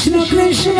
Krishna Krishna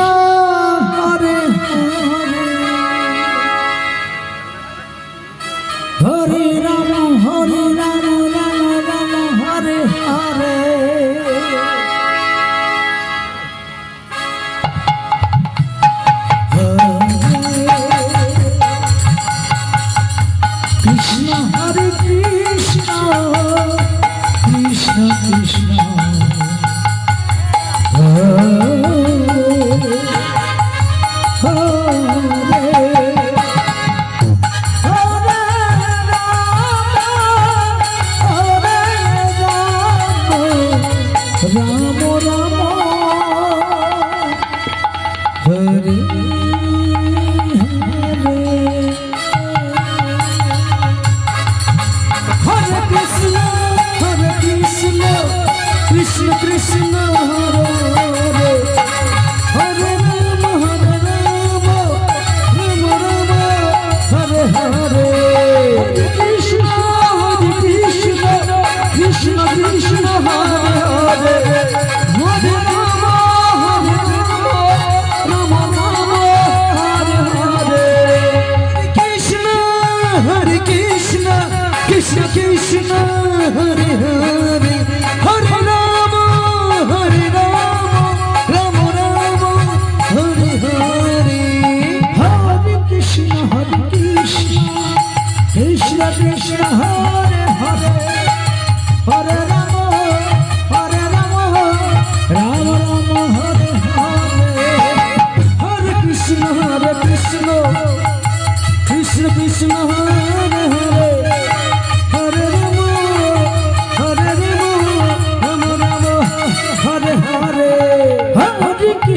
Krishna Krishna Krishna.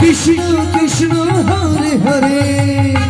Krishna Krishna Hare Hare.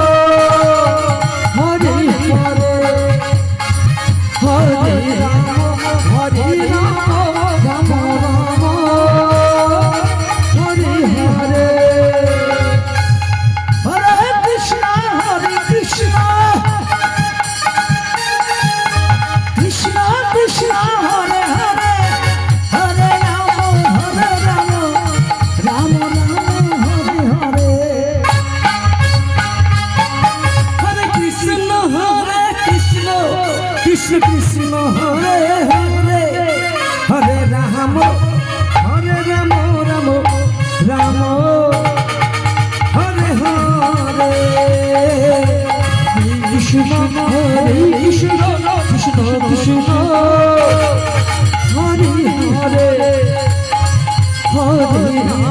Hare Ram